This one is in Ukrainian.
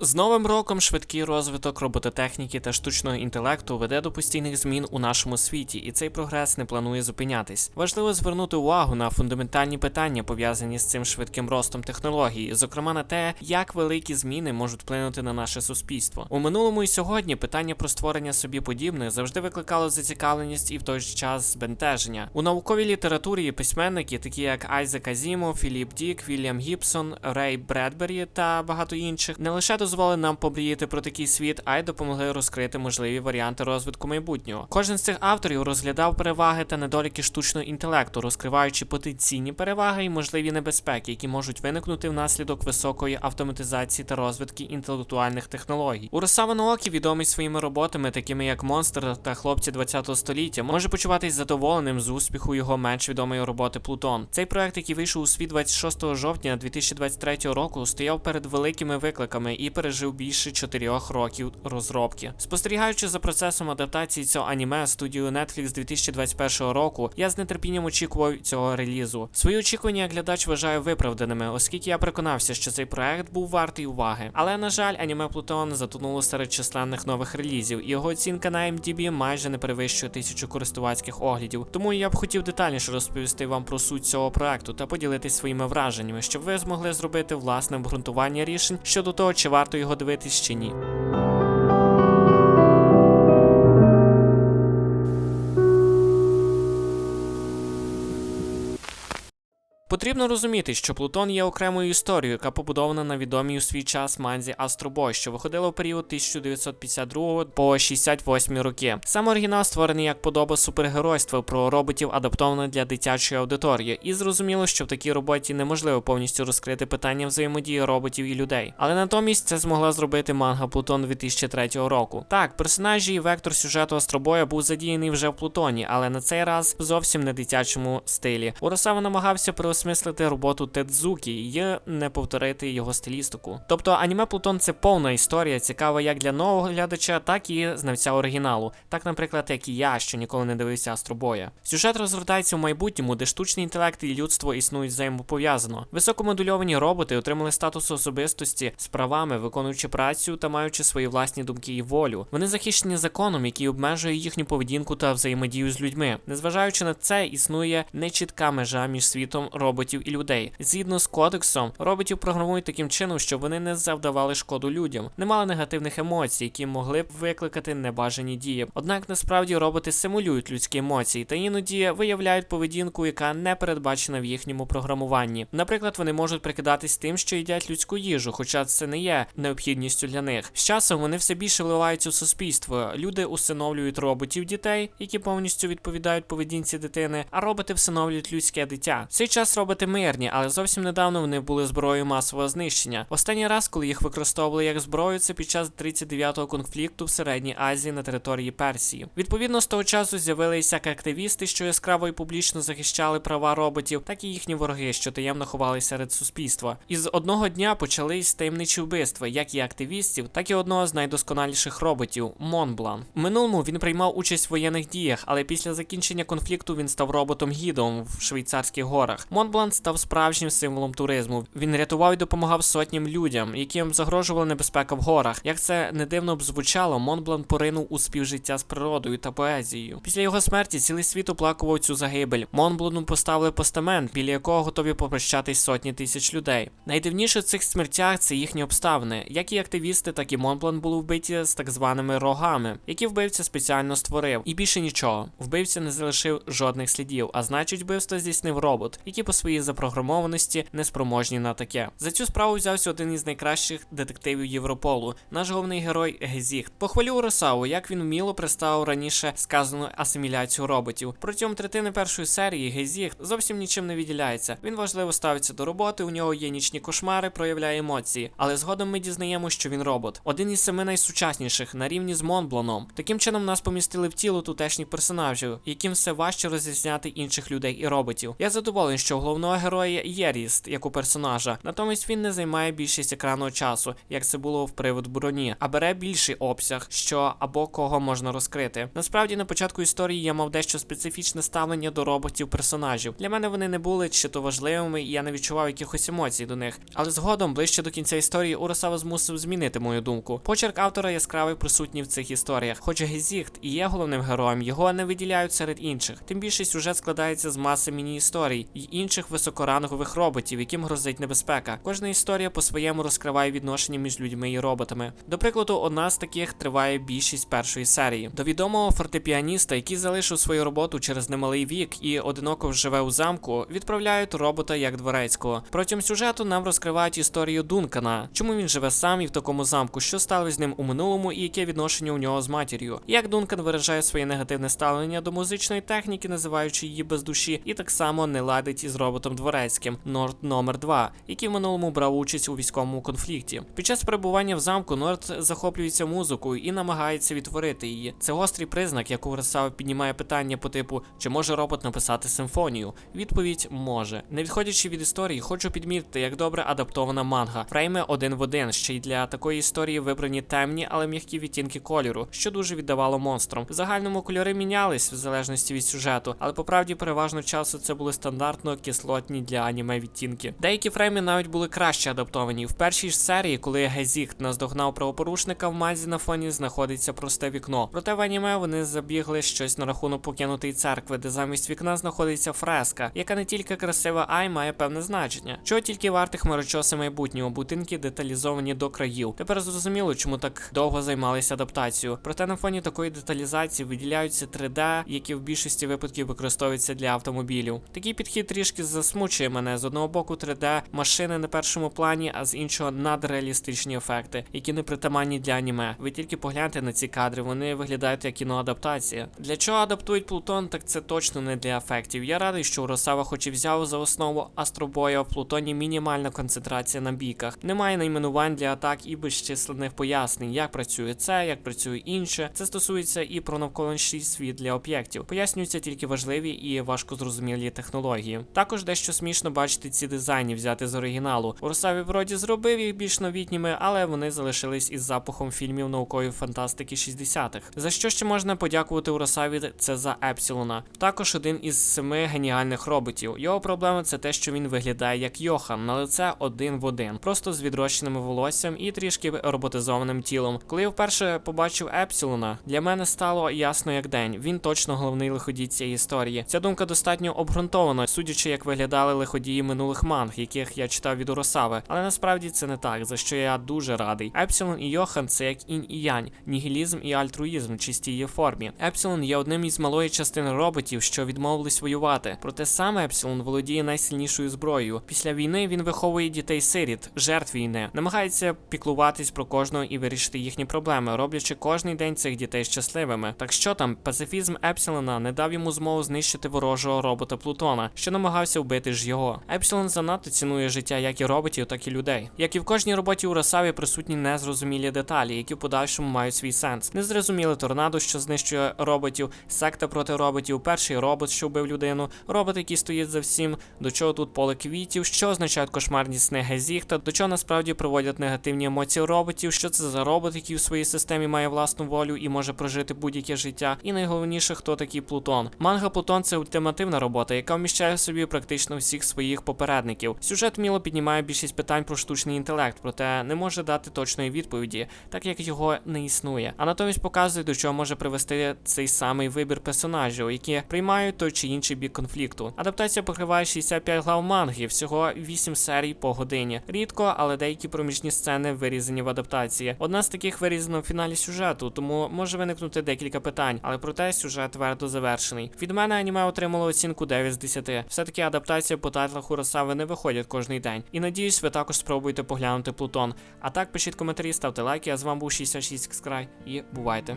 З новим роком швидкий розвиток робототехніки та штучного інтелекту веде до постійних змін у нашому світі, і цей прогрес не планує зупинятись. Важливо звернути увагу на фундаментальні питання, пов'язані з цим швидким ростом технологій, зокрема на те, як великі зміни можуть вплинути на наше суспільство. У минулому і сьогодні питання про створення собі подібних завжди викликало зацікавленість і в той же час збентеження. У науковій літературі письменники, такі як Айзек Азімов, Філіп Дік, Вільям Гібсон, Рей Бредбері та багато інших, не лише дозволили нам помріяти про такий світ, а й допомогли розкрити можливі варіанти розвитку майбутнього. Кожен з цих авторів розглядав переваги та недоліки штучного інтелекту, розкриваючи потенційні переваги і можливі небезпеки, які можуть виникнути внаслідок високої автоматизації та розвитку інтелектуальних технологій. Уросава Наокі, відомий своїми роботами, такими як Монстр та хлопці 20 століття, може почуватись задоволеним з успіху його менш відомої роботи Плутон. Цей проект, який вийшов у світ 26 жовтня 2023 року, стояв перед великими викликами і пережив більше 4 років розробки. Спостерігаючи за процесом адаптації цього аніме студією Netflix 2021 року, я з нетерпінням очікував цього релізу. Свої очікування як глядач вважаю виправданими, оскільки я переконався, що цей проект був вартий уваги. Але на жаль, аніме Плутон затонуло серед численних нових релізів, і його оцінка на MDB майже не перевищує тисячу користувацьких оглядів. Тому я б хотів детальніше розповісти вам про суть цього проекту та поділитись своїми враженнями, щоб ви змогли зробити власне обґрунтування рішень щодо того, чи варто його дивитись чи ні. Потрібно розуміти, що Плутон є окремою історією, яка побудована на відомій у свій час манзі Астробой, що виходила в період 1952 по 68 роки. Сам оригінал створений як подоба супергеройства про роботів, адаптовано для дитячої аудиторії, і зрозуміло, що в такій роботі неможливо повністю розкрити питання взаємодії роботів і людей. Але натомість це змогла зробити манга Плутон 2003 року. Так, персонажі і вектор сюжету Астробоя був задіяний вже в Плутоні, але на цей раз зовсім не дитячому стилі. Уросава намагався переосмислити роботу Тедзукі і не повторити його стилістику. Тобто аніме Плутон це повна історія, цікава як для нового глядача, так і знавця оригіналу. Так, наприклад, як і я, що ніколи не дивився Астробоя. Сюжет розгортається в майбутньому, де штучний інтелект і людство існують взаємопов'язано. Високомодульовані роботи отримали статус особистості з правами, виконуючи працю та маючи свої власні думки і волю. Вони захищені законом, який обмежує їхню поведінку та взаємодію з людьми. Незважаючи на це, існує нечітка межа між світом роботів і людей. Згідно з кодексом, роботів програмують таким чином, щоб вони не завдавали шкоду людям, не мали негативних емоцій, які могли б викликати небажані дії. Однак насправді роботи симулюють людські емоції та іноді виявляють поведінку, яка не передбачена в їхньому програмуванні. Наприклад, вони можуть прикидатись тим, що їдять людську їжу, хоча це не є необхідністю для них. З часом вони все більше вливаються у суспільство. Люди усиновлюють роботів дітей, які повністю відповідають поведінці дитини, а роботи всиновлюють людське дитя. В цей час роботи мирні, але зовсім недавно вони були зброєю масового знищення. Останній раз, коли їх використовували як зброю, це під час 39-го конфлікту в Середній Азії на території Персії. Відповідно, з того часу з'явилися як активісти, що яскраво і публічно захищали права роботів, так і їхні вороги, що таємно ховалися серед суспільства. І з одного дня почались таємничі вбивства, як і активістів, так і одного з найдосконаліших роботів Монблан. В минулому він приймав участь в воєнних діях, але після закінчення конфлікту він став роботом гідом в швейцарських горах. Монблан став справжнім символом туризму. Він рятував і допомагав сотням людям, яким загрожувала небезпека в горах. Як це не дивно б звучало, Монблан поринув у співжиття з природою та поезією. Після його смерті цілий світ оплакував цю загибель. Монблану поставили постамент, біля якого готові попрощатись сотні тисяч людей. Найдивніше в цих смертях це їхні обставини. Як і активісти, так і Монблан були вбиті з так званими рогами, які вбивця спеціально створив. І більше нічого. Вбивця не залишив жодних слідів, а значить, вбивство здійснив робот, який своїй запрограмованості не спроможні на таке. За цю справу взявся один із найкращих детективів Європолу, наш головний герой Гезіхт. Похвалю Росаву, як він вміло представив раніше сказану асиміляцію роботів. Протягом третини першої серії Гезіхт зовсім нічим не відділяється. Він важливо ставиться до роботи, у нього є нічні кошмари, проявляє емоції. Але згодом ми дізнаємо, що він робот. Один із семи найсучасніших на рівні з Монбланом. Таким чином нас помістили в тіло тутешніх персонажів, яким все важче розрізняти інших людей і роботів. Я задоволений, що головного героя є ріст, як у персонажа, натомість він не займає більшість екранного часу, як це було в привод броні, а бере більший обсяг, що або кого можна розкрити. Насправді на початку історії я мав дещо специфічне ставлення до роботів персонажів. Для мене вони не були чи то важливими, і я не відчував якихось емоцій до них. Але згодом, ближче до кінця історії, Урасава змусив змінити мою думку. Почерк автора яскравий присутній в цих історіях. Хоч Гезіхт і є головним героєм, його не виділяють серед інших. Тим більше сюжет складається з маси міні-історій і інших високорангових роботів, яким грозить небезпека. Кожна історія по-своєму розкриває відношення між людьми і роботами. До прикладу, одна з таких триває більшість першої серії. До відомого фортепіаніста, який залишив свою роботу через немалий вік і одиноко живе у замку, відправляють робота як дворецького. Протягом сюжету нам розкривають історію Дункана, чому він живе сам і в такому замку, що сталося з ним у минулому, і яке відношення у нього з матір'ю. Як Дункан виражає своє негативне ставлення до музичної техніки, називаючи її без душі, і так само не ладить із роботом дворецьким Норд номер 2 який в минулому брав участь у військовому конфлікті. Під час перебування в замку Норд захоплюється музикою і намагається відтворити її. Це гострий признак, як Урасава піднімає питання по типу, чи може робот написати симфонію. Відповідь може. Не відходячи від історії, хочу підмітити, як добре адаптована манга. Фрейми один в один. Ще й для такої історії вибрані темні, але м'які відтінки кольору, що дуже віддавало монстрам. В загальному кольори мінялись в залежності від сюжету, але по правді переважно часу це були стандартно кислотні для аніме відтінки. Деякі фрейми навіть були краще адаптовані. В першій ж серії, коли Гезікт наздогнав правопорушника, в мазі на фоні знаходиться просте вікно. Проте в аніме вони забігли щось на рахунок покинутої церкви, де замість вікна знаходиться фреска, яка не тільки красива, а й має певне значення. Чого тільки варти хмарочоси майбутнього, будинки деталізовані до країв. Тепер зрозуміло, чому так довго займалися адаптацією. Проте на фоні такої деталізації виділяються 3D, які в більшості випадків використовуються для автомобілів. Такий підхід трішки засмучує мене з одного боку 3D машини на першому плані, а з іншого надреалістичні ефекти, які не притаманні для аніме. Ви тільки погляньте на ці кадри, вони виглядають як кіноадаптація. Для чого адаптують Плутон, так це точно не для ефектів. Я радий, що Уросава хоч і взяв за основу астробоя в Плутоні мінімальна концентрація на бійках. Немає найменувань для атак і безчисленних пояснень, як працює це, як працює інше. Це стосується і про навколишній світ для об'єктів. Пояснюються тільки важливі і важко зрозумілі технології. Також дещо смішно бачити ці дизайни взяти з оригіналу. Уросаві вроді зробив їх більш новітніми, але вони залишились із запахом фільмів наукової фантастики 60-х. За що ще можна подякувати Уросаві, це за Епсілона. Також один із семи геніальних роботів. Його проблема це те, що він виглядає як Йохан, на лице один в один, просто з відрощеним волоссям і трішки роботизованим тілом. Коли я вперше побачив Епсілона, для мене стало ясно як день. Він точно головний лиходій цієї історії. Ця думка достатньо обґрунтована, судячи, як виглядали лиходії минулих манг, яких я читав від Уросави. Але насправді це не так, за що я дуже радий. Епсилон і Йохан це як інь і янь, нігілізм і альтруїзм в чистій її формі. Епсилон є одним із малої частини роботів, що відмовились воювати. Проте саме Епсилон володіє найсильнішою зброєю. Після війни він виховує дітей-сиріт, жертв війни, намагається піклуватись про кожного і вирішити їхні проблеми, роблячи кожний день цих дітей щасливими. Так що там, пацифізм Епсилона не дав йому змогу знищити ворожого робота Плутона, що намагався вбити ж його. Епсилон занадто цінує життя як і роботів, так і людей. Як і в кожній роботі у Росаві присутні незрозумілі деталі, які в подальшому мають свій сенс. Незрозуміле торнадо, що знищує роботів, секта проти роботів, перший робот, що вбив людину, робот, який стоїть за всім, до чого тут поле квітів, що означають кошмарні сни Гезіхта, до чого насправді проводять негативні емоції роботів, що це за робот, який в своїй системі має власну волю і може прожити будь-яке життя. І найголовніше, хто такий Плутон. Манга Плутон це ультимативна робота, яка вміщає в собі практично всіх своїх попередників. Сюжет міло піднімає більшість питань про штучний інтелект, проте не може дати точної відповіді, так як його не існує. А натомість показує, до чого може привести цей самий вибір персонажів, які приймають той чи інший бік конфлікту. Адаптація покриває 65 глав манги, всього 8 серій по годині. Рідко, але деякі проміжні сцени вирізані в адаптації. Одна з таких вирізана в фіналі сюжету, тому може виникнути декілька питань, але проте сюжет твердо завершений. Від мене аніме отримало оцінку 9 з 10. Все таки адаптація по тайтлах Хуросави не виходять кожний день. І надіюсь, ви також спробуєте поглянути Плутон. А так пишіть коментарі, ставте лайки. А з вами був 66 Скрай і бувайте.